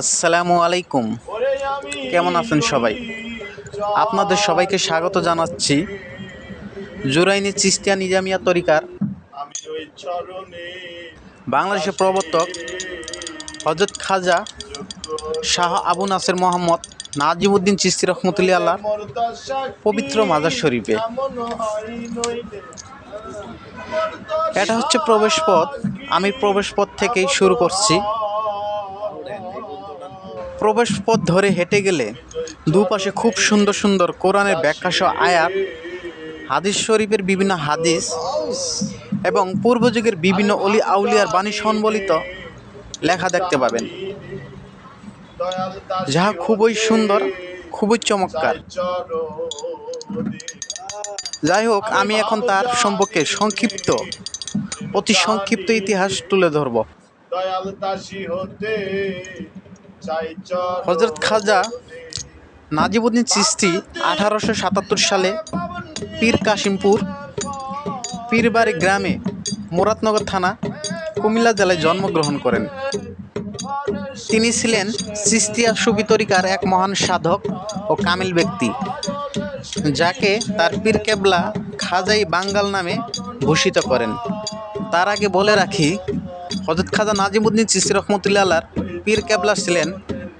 আসসালামু আলাইকুম। কেমন আছেন সবাই? আপনাদের সবাইকে স্বাগত জানাচ্ছি। জুরাইনি চিস্তিয়া নিজামিয়া তরিকার বাংলাদেশের প্রবর্তক হজরত খাজা শাহ আবু নাসের মোহাম্মদ নাজিমুদ্দিন চিস্তি রহমতুল্লাহ আল্লাহ পবিত্র মাজার শরীফে। এটা হচ্ছে প্রবেশ পথ আমি প্রবেশ পথ থেকেই শুরু করছি। প্রবেশ পথ ধরে হেঁটে গেলে দুপাশে খুব সুন্দর সুন্দর কোরআনের ব্যাখ্যা সহ আয়াত, হাদিস শরীফের বিভিন্ন হাদিস এবং পূর্বযুগের বিভিন্ন অলি আউলিয়ার বাণী সম্বলিত লেখা দেখতে পাবেন। যাহা খুবই সুন্দর, খুবই চমৎকার। যাই হোক, আমি এখন তার সম্পর্কে সংক্ষিপ্ত, অতি সংক্ষিপ্ত ইতিহাস তুলে ধরব। দয়াল হতে। হজরত খাজা নাজিবুদ্দিন চিস্তি আঠারোশো সাতাত্তর সালে পীর কাশিমপুর পীরবাড়ি গ্রামে মুরাদনগর থানা কুমিল্লা জেলায় জন্মগ্রহণ করেন। তিনি ছিলেন চিস্তিয়া সুফি তরিকার এক মহান সাধক ও কামিল ব্যক্তি, যাকে তার পীর কেবলা খাজাই বাঙ্গাল নামে ভূষিত করেন। তার আগে বলে রাখি, হজরত খাজা নাজিমুদ্দিন চিস্তি রহমতুল্লাহ আল্লাহর পীর কেবলা ছিলেন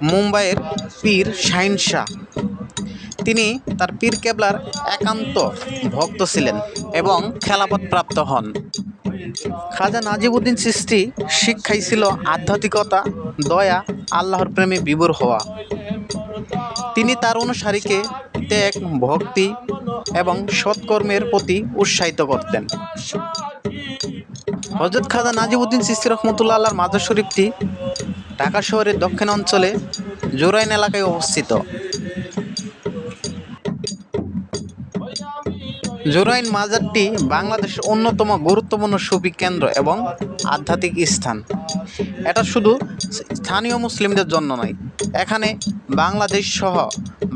মুম্বাইয়ের পীর শাহিন শাহ। তিনি তার পীর কেবলার একান্ত ভক্ত ছিলেন এবং খেলাপথ প্রাপ্ত হন। খাজা নাজিবুদ্দিন সৃষ্টি শিক্ষাই ছিল আধ্যাত্মিকতা, দয়া, আল্লাহর প্রেমে বিভোর হওয়া। তিনি তার অনুসারীকে ত্যাগ, ভক্তি এবং সৎকর্মের প্রতি উৎসাহিত করতেন। হজরত খাজা নাজিবুদ্দিন চিস্তি রহমতুল্লাহ আল্লাহর মাজার শরীফটি ঢাকা শহরের দক্ষিণ অঞ্চলে জোরাইন এলাকায় অবস্থিত। জোরাইন মাজারটি বাংলাদেশের অন্যতম গুরুত্বপূর্ণ সুফি কেন্দ্র এবং আধ্যাত্মিক স্থান। এটা শুধু স্থানীয় মুসলিমদের জন্য নয়, এখানে বাংলাদেশ সহ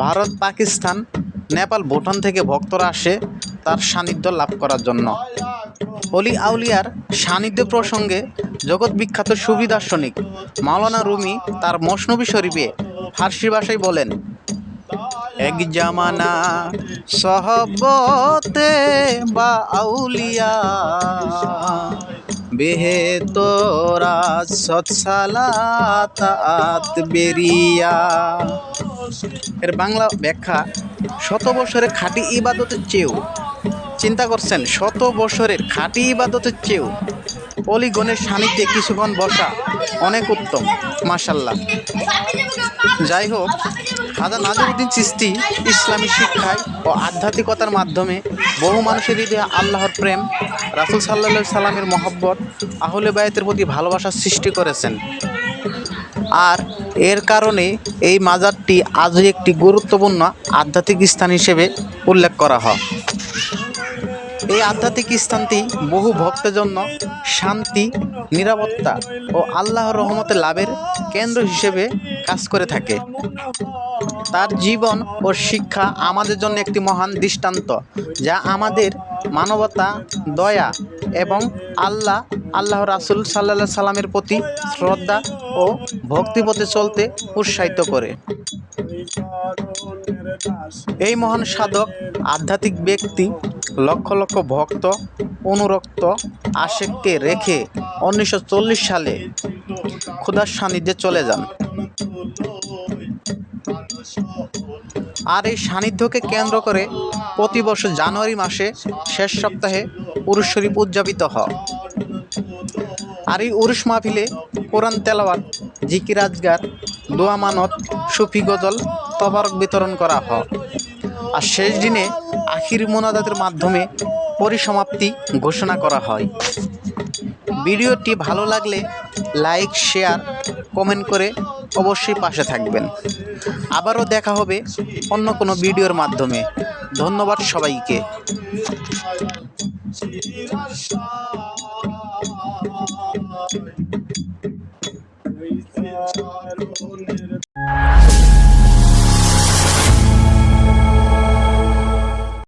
ভারত, পাকিস্তান, নেপাল, ভুটান থেকে ভক্তরা আসে তার সান্নিধ্য লাভ করার জন্য। অলি আউলিয়ার সান্নিধ্য প্রসঙ্গে জগৎ বিখ্যাত সুফি দার্শনিক মাওলানা রুমি তার মসনবী শরীফে ফার্সি ভাষায় বলেন, এক জামানা সহবতে বা আউলিয়া বেহে তোরা সৎসালাত বেরিয়া। এর বাংলা ব্যাখ্যা শত বছরে খাঁটি ইবাদতের চেয়েও চিন্তা করছেন, শত বছরের খাঁটি ইবাদতের চেয়েও অলিগণের সান্নিধ্যে কিছুক্ষণ বসা অনেক উত্তম মাসাল্লাহ যাই হোক খাজা নাজিরুদ্দিন চিস্তি ইসলামী শিক্ষায় ও আধ্যাত্মিকতার মাধ্যমে বহু মানুষের হৃদয়ে আল্লাহর প্রেম, রাসুল সাল্লা সাল্লামের মহব্বত, আহলে বায়তের প্রতি ভালোবাসা সৃষ্টি করেছেন। আর এর কারণে এই মাজারটি আজও একটি গুরুত্বপূর্ণ আধ্যাত্মিক স্থান হিসেবে উল্লেখ করা হয়। এই আধ্যাত্মিক স্থানটি বহু ভক্তের জন্য শান্তি, নিরাপত্তা ও আল্লাহর রহমতের লাভের কেন্দ্র হিসেবে কাজ করে থাকে। তার জীবন ও শিক্ষা আমাদের জন্য একটি মহান দৃষ্টান্ত, যা আমাদের মানবতা, দয়া এবং আল্লাহ আল্লাহ রাসুল সাল্লা সাল্লামের প্রতি শ্রদ্ধা ও ভক্তিপথে চলতে উৎসাহিত করে। এই মহান সাধক আধ্যাত্মিক ব্যক্তি লক্ষ লক্ষ ভক্ত, অনুরক্ত আশেককে রেখে উনিশশো চল্লিশ সালে ক্ষুধার সান্নিধ্যে চলে যান। আর এই সান্নিধ্যকে কেন্দ্র করে প্রতি বছর জানুয়ারি মাসে শেষ সপ্তাহে উরুষ শরীফ উদযাপিত হয়। আর এই উরুষ মাহফিলে কোরআন তেলাওয়াত, জিকির আজগার, দোয়া মানত, সুফি গজল তবারক বিতরণ করা হয় আর শেষ দিনে আখির মোনাজাতের মাধ্যমে পরিসমাপ্তি ঘোষণা করা হয়। ভিডিওটি ভালো লাগলে লাইক, শেয়ার, কমেন্ট করে অবশ্যই পাশে থাকবেন। আবারও দেখা হবে অন্য কোনো ভিডিওর মাধ্যমে। ধন্যবাদ সবাইকে।